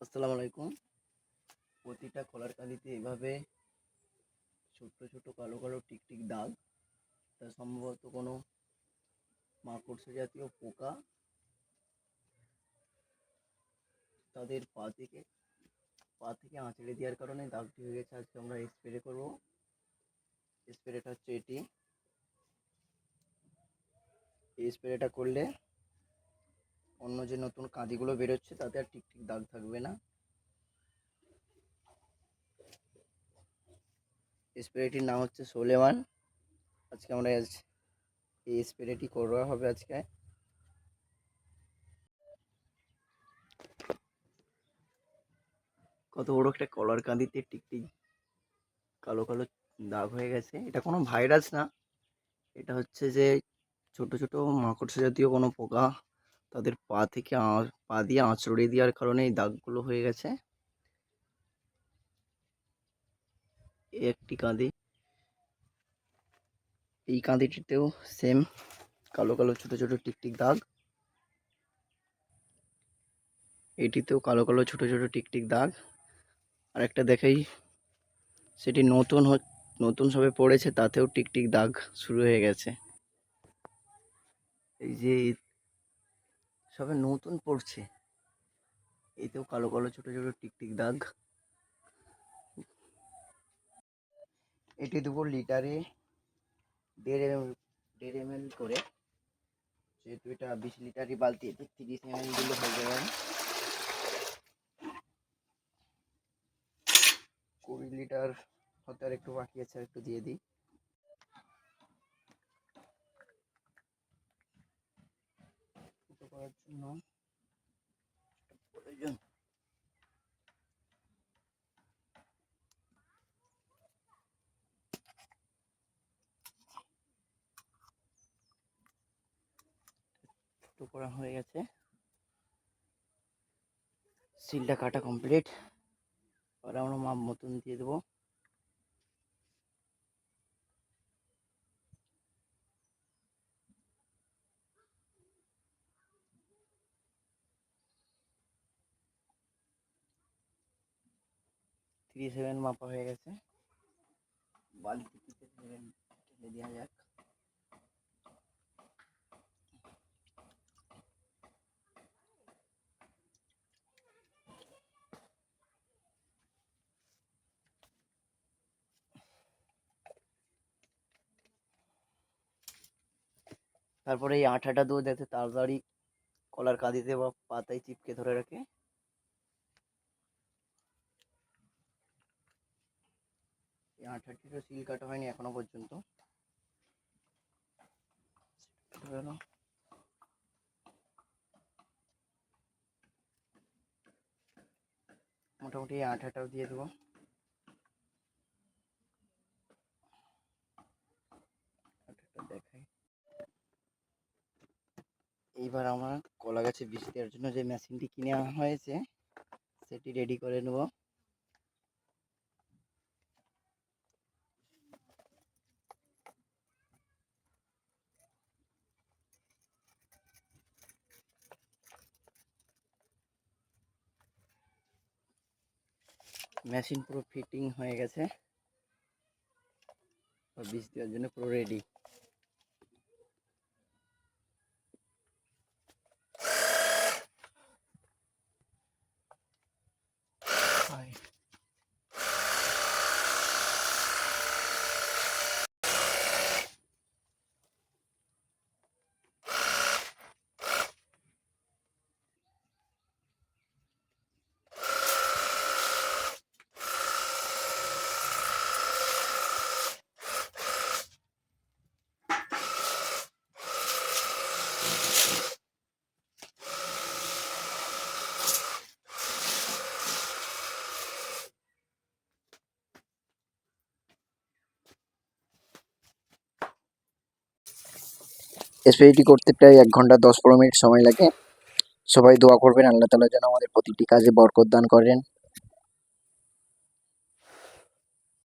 আসসালামু আলাইকুম। প্রতিটা কলার কাঁদিতে এভাবে ছোট্ট ছোট কালো কালো টিকটিক দাগ, তা সম্ভবত কোনো মাকড়সা জাতীয় পোকা তাদের পা থেকে পা থেকে আঁচড়ে দেওয়ার কারণে দাগটি হয়ে গেছে। আজকে আমরা স্প্রে করব। স্প্রেটা হচ্ছে এটি। এই স্প্রেটা করলে অন্য যে নতুন কাঁদিগুলো বেরোচ্ছে, তাতে আর টিকটিক দাগ থাকবে না। স্প্রেটির নাম হচ্ছে সোলেমান আজকে আমরা এই স্প্রেটি করা হবে আজকে। কত বড় একটা কলার কাঁদিতে টিকটিক কালো কালো দাগ হয়ে গেছে। এটা কোনো ভাইরাস না। এটা হচ্ছে যে ছোট ছোট মাকড়সা জাতীয় কোনো পোকা। তাদের পা থেকে পা দিয়ে আঁচড়ে দেওয়ার কারণে এই দাগগুলো হয়ে গেছে। একটি কাঁদি এই কাঁদিটিতেও সেম কালো কালো ছোট ছোট টিকটিক দাগ। এটিতেও কালো কালো ছোট ছোট টিকটিক দাগ। আর একটা দেখাই, সেটি নতুন নতুন সবে পড়েছে, তাতেও টিকটিক দাগ শুরু হয়ে গেছে। এই যে সবে নতুন পড়ছে। এতেও কালো কালো, ছোট ছোট টিকটিক দাগ। এটি দেবো লিটারে দেড় এম দেড় এম এল করে। যেহেতু এটা বিশ লিটারই বালতি, এতে তিরিশ এম এল দিলে হয়ে যাবে। কুড়ি লিটার হতে আর একটু বাকি আছে, আর একটু দিয়ে দিই। করার জন্য। প্রয়োজন করা হয়ে গেছে। সিলটা কাটা কমপ্লিট আর আমরা মাপ মতন দিয়ে দেবো। থ্রি সেভেন মাপা হয়ে গেছে। বালতি থেকে সেভেন ঢেলে দেওয়া যাক। তারপরে এই আঠাটা দেবো যাতে তাড়াতাড়ি কলার কাঁদিতে বা পাতায় চিপকে ধরে রাখে। এই আঠাটিরও সিল কাটা হয়নি এখনও পর্যন্ত। মোটামুটি আঠাটাও দিয়ে দেবো। দেখাই। এইবার আমরা কলা গাছে বিষ দেওয়ার জন্য যে মেশিনটি কিনে আনা হয়েছে, সেটি রেডি করে নেব। মেশিন পুরো ফিটিং হয়ে গেছে। আর বিষ দেওয়ার জন্য পুরো রেডি স্প্রেটি করতে প্রায় এক ঘণ্টা দশ পনেরো মিনিট সময় লাগে। সবাই দোয়া করবেন, আল্লাহ তালা যেন আমাদের প্রতিটি কাজে বরকত দান করেন।